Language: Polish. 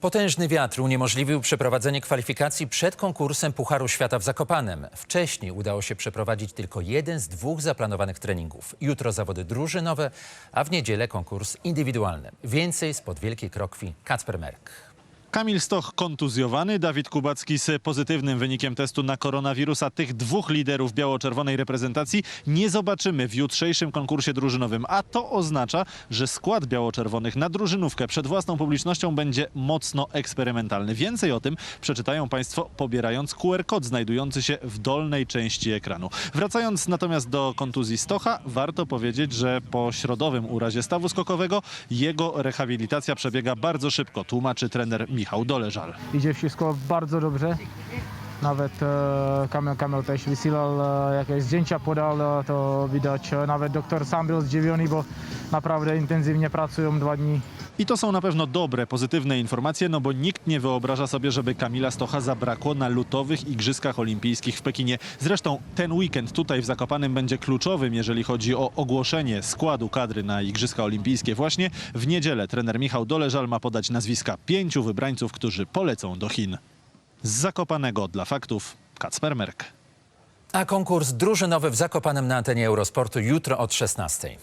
Potężny wiatr uniemożliwił przeprowadzenie kwalifikacji przed konkursem Pucharu Świata w Zakopanem. Wcześniej udało się przeprowadzić tylko jeden z dwóch zaplanowanych treningów. Jutro zawody drużynowe, a w niedzielę konkurs indywidualny. Więcej spod Wielkiej Krokwi Kacper Merk. Kamil Stoch kontuzjowany, Dawid Kubacki z pozytywnym wynikiem testu na koronawirusa. Tych dwóch liderów biało-czerwonej reprezentacji nie zobaczymy w jutrzejszym konkursie drużynowym, a to oznacza, że skład biało-czerwonych na drużynówkę przed własną publicznością będzie mocno eksperymentalny. Więcej o tym przeczytają Państwo pobierając QR kod znajdujący się w dolnej części ekranu. Wracając natomiast do kontuzji Stocha, warto powiedzieć, że po środowym urazie stawu skokowego jego rehabilitacja przebiega bardzo szybko, tłumaczy trener Michał Doleżal. Idzie wszystko bardzo dobrze. Nawet e, Kamil Kamil też wysyłał e, jakieś zdjęcia podał, e, to widać. E, nawet doktor sam był zdziwiony, bo naprawdę intensywnie pracują dwa dni. I to są na pewno dobre, pozytywne informacje, no bo nikt nie wyobraża sobie, żeby Kamila Stocha zabrakło na lutowych Igrzyskach Olimpijskich w Pekinie. Zresztą ten weekend tutaj w Zakopanem będzie kluczowym, jeżeli chodzi o ogłoszenie składu kadry na Igrzyska Olimpijskie. Właśnie w niedzielę trener Michał Doleżal ma podać nazwiska pięciu wybrańców, którzy polecą do Chin. Z Zakopanego dla faktów Kacper Merk. A konkurs drużynowy w Zakopanem na antenie Eurosportu jutro od 16.